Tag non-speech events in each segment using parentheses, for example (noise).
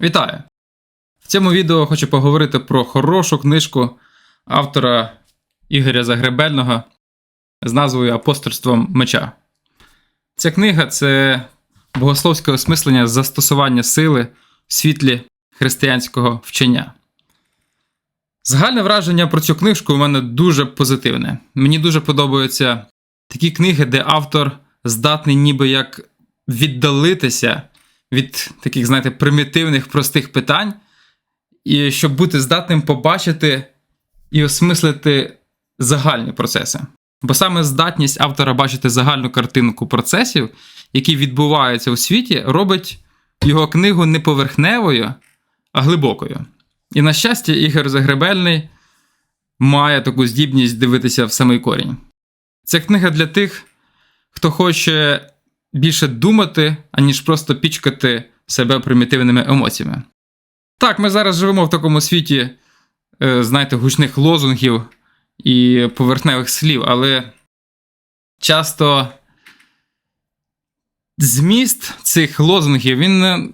Вітаю! В цьому відео хочу поговорити про хорошу книжку автора Ігоря Загребельного з назвою Апостольством меча. Ця книга це богословське осмислення застосування сили в світлі християнського вчення. Загальне враження про цю книжку у мене дуже позитивне. Мені дуже подобаються такі книги, де автор здатний ніби як віддалитися від таких, знаєте, примітивних простих питань, і щоб бути здатним побачити і осмислити загальні процеси. Бо саме здатність автора бачити загальну картинку процесів, які відбуваються у світі, робить його книгу не поверхневою, а глибокою. І, на щастя, Ігор Загребельний має таку здібність дивитися в самий корінь. Ця книга для тих, хто хоче більше думати, аніж просто пічкати себе примітивними емоціями. Так, ми зараз живемо в такому світі, е, знаєте, гучних лозунгів і поверхневих слів, але часто зміст цих лозунгів він е,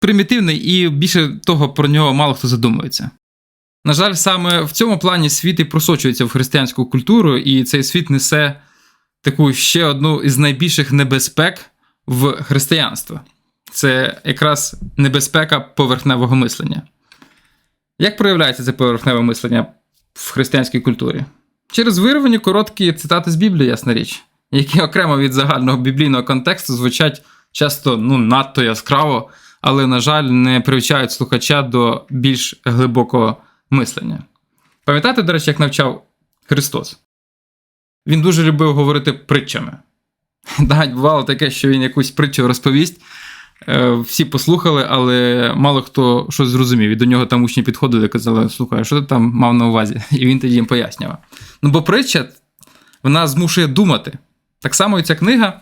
примітивний і більше того про нього мало хто задумується. На жаль, саме в цьому плані світ і просочується в християнську культуру, і цей світ несе таку ще одну із найбільших небезпек в християнство. Це якраз небезпека поверхневого мислення. Як проявляється це поверхневе мислення в християнській культурі? Через вирвані короткі цитати з Біблії, ясна річ, які окремо від загального біблійного контексту звучать часто ну, надто яскраво, але, на жаль, не привчають слухача до більш глибокого мислення. Пам'ятаєте, до речі, як навчав Христос? Він дуже любив говорити притчами. (laughs) Навіть бувало таке, що він якусь притчу розповість. е, Всі послухали, але мало хто щось зрозумів. І до нього там учні підходили і казали: слухай, що ти там мав на увазі? (laughs) І він тоді їм пояснював. Ну, бо притча вона змушує думати. Так само і ця книга,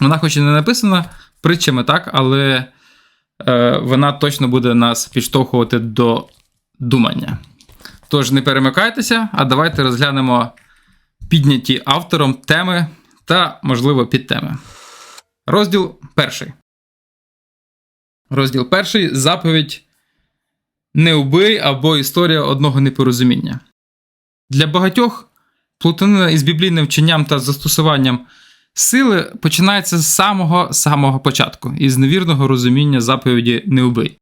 вона, хоч і не написана притчами, так, але е, вона точно буде нас підштовхувати до думання. Тож не перемикайтеся, а давайте розглянемо підняті автором теми та, можливо, підтеми. Розділ перший. Розділ перший заповідь Не убий або історія одного непорозуміння. Для багатьох плутанина із біблійним вченням та застосуванням сили починається з самого самого початку, із невірного розуміння заповіді Не убий.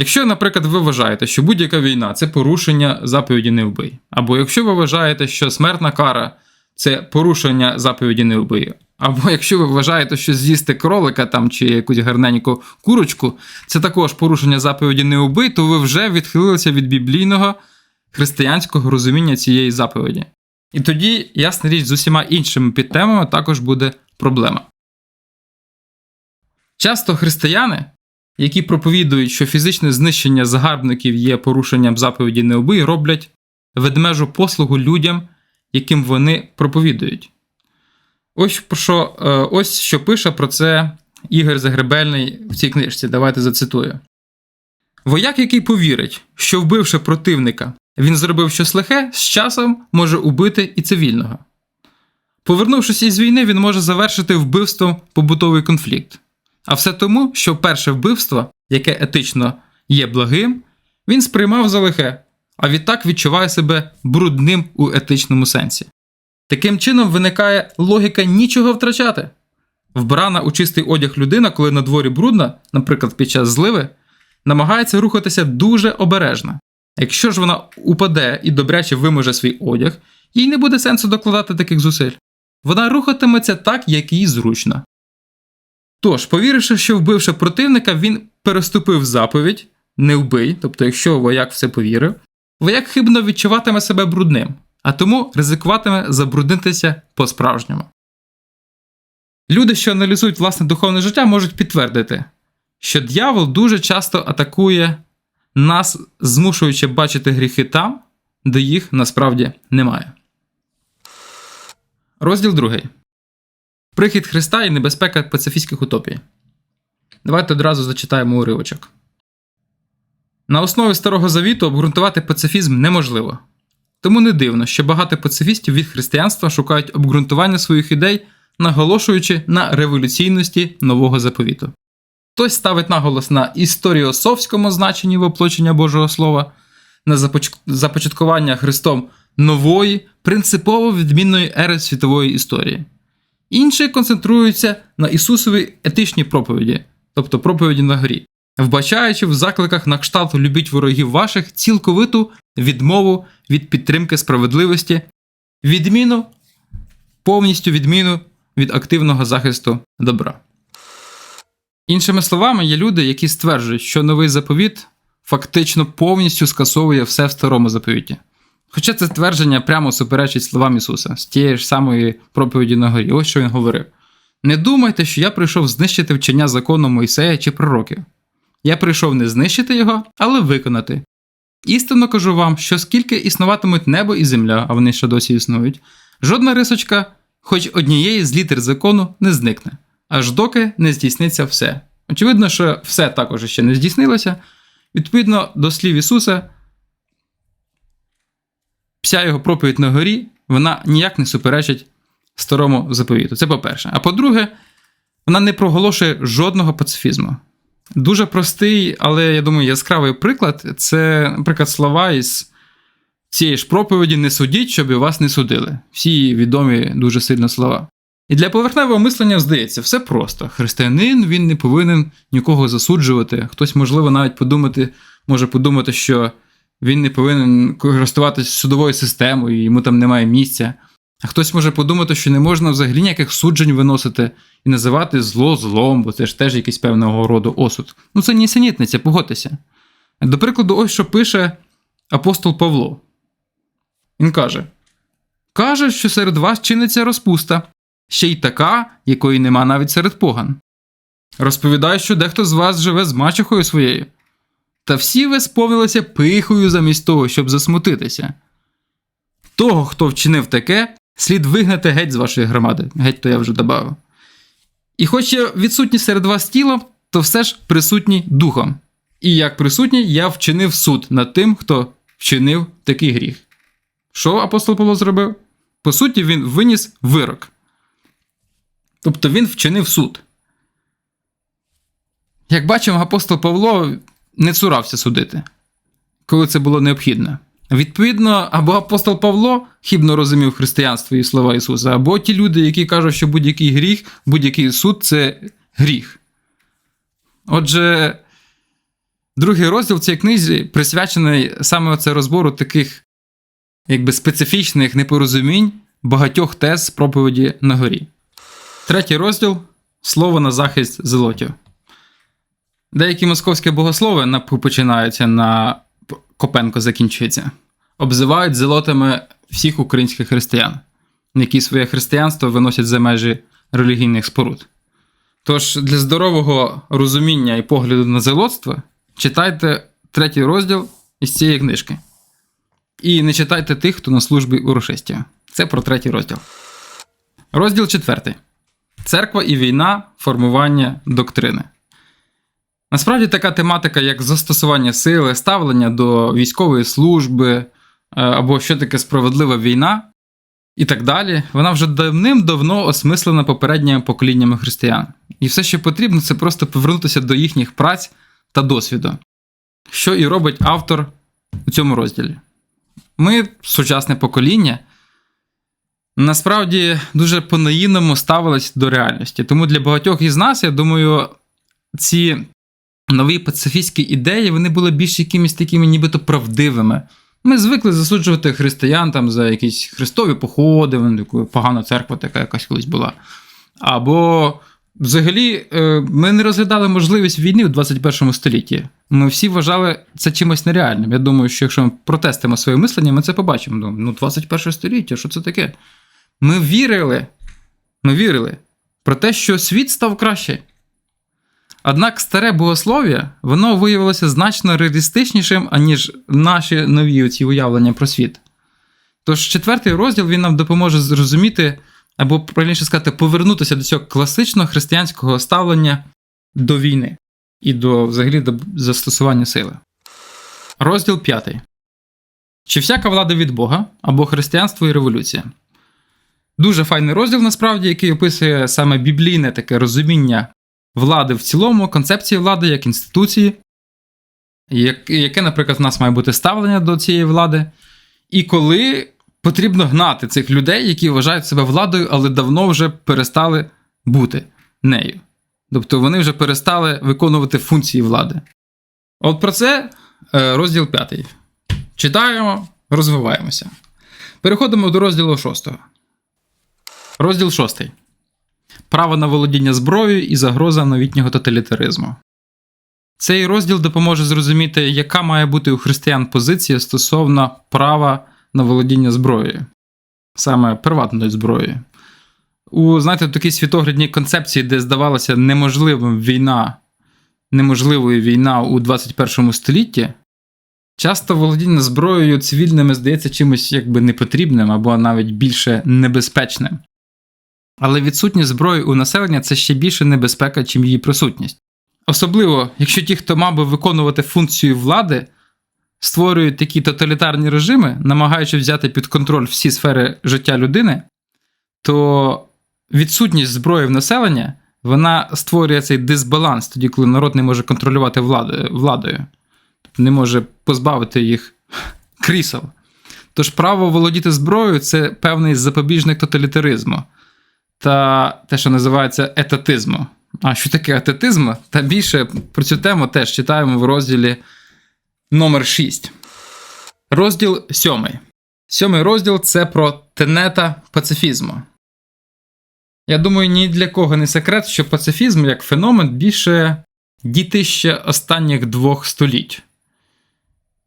Якщо, наприклад, ви вважаєте, що будь-яка війна це порушення заповіді не вбий, або якщо ви вважаєте, що смертна кара це порушення заповіді не вбий, або якщо ви вважаєте, що з'їсти кролика там чи якусь гарненьку курочку, це також порушення заповіді не вбий, то ви вже відхилилися від біблійного християнського розуміння цієї заповіді. І тоді, ясна річ, з усіма іншими підтемами також буде проблема. Часто християни які проповідують, що фізичне знищення загарбників є порушенням заповіді не убий, роблять ведмежу послугу людям, яким вони проповідують. Ось що, е, ось що пише про це Ігор Загребельний в цій книжці. Давайте зацитую. Вояк, який повірить, що вбивши противника, він зробив щось лихе, з часом може убити і цивільного. Повернувшись із війни, він може завершити вбивством побутовий конфлікт. А все тому, що перше вбивство, яке етично є благим, він сприймав за лихе, а відтак відчуває себе брудним у етичному сенсі. Таким чином виникає логіка нічого втрачати. Вбрана у чистий одяг людина, коли на дворі брудна, наприклад, під час зливи, намагається рухатися дуже обережно. Якщо ж вона упаде і добряче виможе свій одяг, їй не буде сенсу докладати таких зусиль. Вона рухатиметься так, як їй зручно. Тож, повіривши, що вбивши противника, він переступив заповідь не вбий, тобто, якщо вояк все повірив, вояк хибно відчуватиме себе брудним, а тому ризикуватиме забруднитися по-справжньому. Люди, що аналізують власне духовне життя, можуть підтвердити, що дьявол дуже часто атакує нас, змушуючи бачити гріхи там, де їх насправді немає. Розділ другий. Прихід Христа і небезпека пацифістських утопій. Давайте одразу зачитаємо уривочок. На основі Старого Завіту обґрунтувати пацифізм неможливо. Тому не дивно, що багато пацифістів від християнства шукають обґрунтування своїх ідей, наголошуючи на революційності нового заповіту. Хтось ставить наголос на історіосовському значенні воплочення Божого Слова, на започаткування Христом нової, принципово відмінної ери світової історії. Інші концентруються на Ісусовій етичній проповіді, тобто проповіді на горі, вбачаючи в закликах на кшталт любіть ворогів ваших цілковиту відмову від підтримки справедливості, відміну, повністю відміну від активного захисту добра. Іншими словами, є люди, які стверджують, що новий заповіт фактично повністю скасовує все в старому заповіті. Хоча це твердження прямо суперечить словам Ісуса з тієї ж самої проповіді на горі. Ось що він говорив: Не думайте, що я прийшов знищити вчення закону Мойсея чи пророків. Я прийшов не знищити його, але виконати. Істинно кажу вам, що скільки існуватимуть небо і земля, а вони ще досі існують, жодна рисочка, хоч однієї з літер закону, не зникне, аж доки не здійсниться все. Очевидно, що все також ще не здійснилося. Відповідно до слів Ісуса, вся його проповідь на горі, вона ніяк не суперечить старому заповіту. Це по-перше. А по-друге, вона не проголошує жодного пацифізму. Дуже простий, але я думаю, яскравий приклад це, наприклад, слова із цієї ж проповіді не судіть, щоб і вас не судили. Всі відомі дуже сильно слова. І для поверхневого мислення здається, все просто. Християнин він не повинен нікого засуджувати. Хтось, можливо, навіть подумати, може подумати, що він не повинен користуватися судовою системою, йому там немає місця. А хтось може подумати, що не можна взагалі ніяких суджень виносити і називати зло злом, бо це ж теж якийсь певного роду осуд. Ну це нісенітниця, погодьтеся. До прикладу, ось що пише апостол Павло. Він каже: Каже, що серед вас чиниться розпуста, ще й така, якої нема навіть серед поган. Розповідає, що дехто з вас живе з мачехою своєю. Та всі ви сповнилися пихою замість того, щоб засмутитися. Того, хто вчинив таке, слід вигнати геть з вашої громади. Геть то я вже додав. І хоч я відсутній серед вас тілом, то все ж присутній духом. І як присутній, я вчинив суд над тим, хто вчинив такий гріх. Що апостол Павло зробив? По суті, він виніс вирок. Тобто він вчинив суд. Як бачимо, апостол Павло не цурався судити, коли це було необхідно. Відповідно, або апостол Павло хібно розумів християнство і слова Ісуса, або ті люди, які кажуть, що будь-який гріх, будь-який суд це гріх. Отже, другий розділ цієї книзі присвячений саме оце розбору таких якби специфічних непорозумінь багатьох тез проповіді на горі. Третій розділ слово на захист зелотів. Деякі московські богослови на починаються на Копенко закінчується, обзивають зелотами всіх українських християн, які своє християнство виносять за межі релігійних споруд. Тож для здорового розуміння і погляду на зелотство читайте третій розділ із цієї книжки. І не читайте тих, хто на службі у Рошестія. Це про третій розділ. Розділ четвертий. Церква і війна, формування доктрини. Насправді така тематика, як застосування сили, ставлення до військової служби, е, або що таке справедлива війна, і так далі, вона вже давним-давно осмислена попередніми поколіннями християн. І все, що потрібно, це просто повернутися до їхніх праць та досвіду, що і робить автор у цьому розділі. Ми, сучасне покоління, насправді дуже по-наївному ставились до реальності. Тому для багатьох із нас, я думаю, ці нові пацифістські ідеї вони були більш якимись такими нібито правдивими. Ми звикли засуджувати християн там за якісь христові походи, вони така погана церква, така якась колись була. Або взагалі е, ми не розглядали можливість війни в 21 столітті. Ми всі вважали це чимось нереальним. Я думаю, що якщо ми протестимо своє мислення, ми це побачимо. Думаю, Ну, 21 століття, що це таке? Ми вірили, ми вірили про те, що світ став краще. Однак старе богослов'я воно виявилося значно реалістичнішим, аніж наші нові оці уявлення про світ. Тож четвертий розділ він нам допоможе зрозуміти, або правильніше сказати, повернутися до цього класичного християнського ставлення до війни і до взагалі до застосування сили. Розділ п'ятий. Чи всяка влада від Бога або християнство і революція? Дуже файний розділ, насправді, який описує саме біблійне таке розуміння влади в цілому, концепції влади як інституції, як- яке, наприклад, в нас має бути ставлення до цієї влади, і коли потрібно гнати цих людей, які вважають себе владою, але давно вже перестали бути нею. Тобто вони вже перестали виконувати функції влади. От про це е, розділ 5. Читаємо, розвиваємося. Переходимо до розділу 6. Розділ 6. Право на володіння зброєю і загроза новітнього тоталітаризму. Цей розділ допоможе зрозуміти, яка має бути у християн позиція стосовно права на володіння зброєю, саме приватною зброєю. У знаєте, такій світоглядній концепції, де здавалося неможливим війна, неможливою війна у 21 столітті, часто володіння зброєю цивільними здається чимось якби непотрібним або навіть більше небезпечним. Але відсутність зброї у населення це ще більше небезпека, чим її присутність. Особливо, якщо ті, хто мав би виконувати функцію влади, створюють такі тоталітарні режими, намагаючи взяти під контроль всі сфери життя людини, то відсутність зброї в населення вона створює цей дисбаланс, тоді, коли народ не може контролювати владою, тобто не може позбавити їх (laughs) крісел. Тож право володіти зброєю це певний запобіжник тоталітаризму та те, що називається етатизму. А що таке етатизм? Та більше про цю тему теж читаємо в розділі номер 6. Розділ 7. Сьомий розділ це про тенета пацифізму. Я думаю, ні для кого не секрет, що пацифізм як феномен більше дітище останніх двох століть.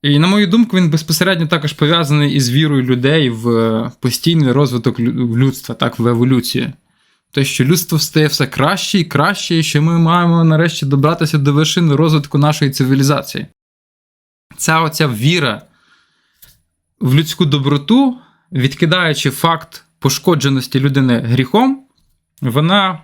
І, на мою думку, він безпосередньо також пов'язаний із вірою людей в е, постійний розвиток людства, так, в еволюцію. Те, що людство стає все краще і краще, і що ми маємо нарешті добратися до вершини розвитку нашої цивілізації. Ця оця віра в людську доброту, відкидаючи факт пошкодженості людини гріхом, вона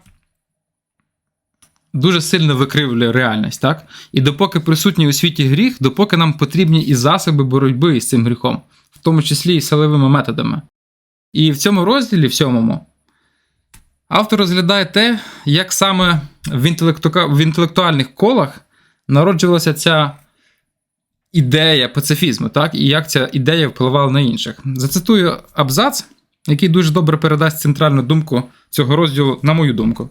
дуже сильно викривлює реальність, так? І допоки присутній у світі гріх, допоки нам потрібні і засоби боротьби із цим гріхом, в тому числі і силовими методами. І в цьому розділі, в сьомому, автор розглядає те, як саме в, інтелектука- в інтелектуальних колах народжувалася ця ідея пацифізму, так? і як ця ідея впливала на інших. Зацитую абзац, який дуже добре передасть центральну думку цього розділу, на мою думку.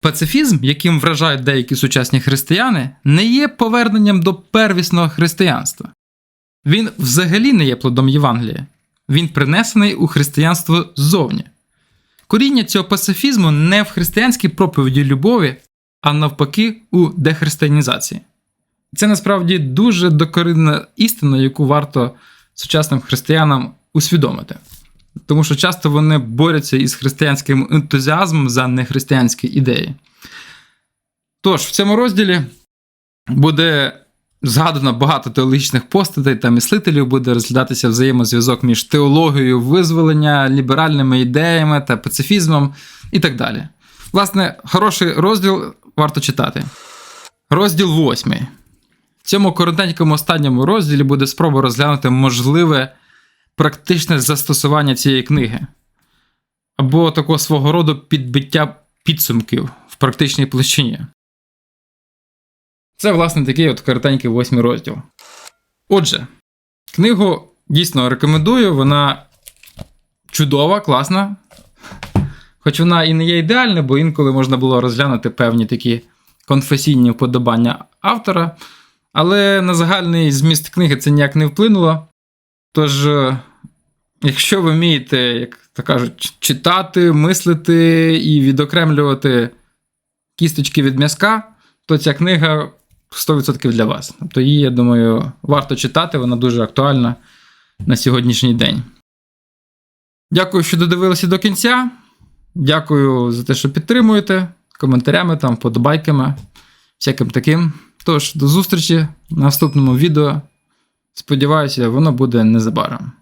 Пацифізм, яким вражають деякі сучасні християни, не є поверненням до первісного християнства. Він взагалі не є плодом Євангелія. Він принесений у християнство ззовні. Коріння цього пацифізму не в християнській проповіді любові, а навпаки, у дехристиянізації. Це насправді дуже докорінна істина, яку варто сучасним християнам усвідомити. Тому що часто вони борються із християнським ентузіазмом за нехристиянські ідеї. Тож, в цьому розділі буде згадано багато теологічних постатей та мислителів, буде розглядатися взаємозв'язок між теологією визволення, ліберальними ідеями та пацифізмом і так далі. Власне, хороший розділ варто читати. Розділ 8. В цьому коротенькому останньому розділі буде спроба розглянути можливе практичне застосування цієї книги, або такого свого роду підбиття підсумків в практичній площині. Це, власне, такий от коротенький восьмий розділ. Отже, книгу дійсно рекомендую, вона чудова, класна. Хоч вона і не є ідеальна, бо інколи можна було розглянути певні такі конфесійні вподобання автора. Але на загальний зміст книги це ніяк не вплинуло. Тож, е, якщо ви вмієте, як то кажуть, читати, мислити і відокремлювати кісточки від м'язка, то ця книга 100% для вас. Тобто її, я думаю, варто читати, вона дуже актуальна на сьогоднішній день. Дякую, що додивилися до кінця. Дякую за те, що підтримуєте коментарями, там, подобайками, всяким таким. Тож, до зустрічі в наступному відео. Сподіваюся, воно буде незабаром.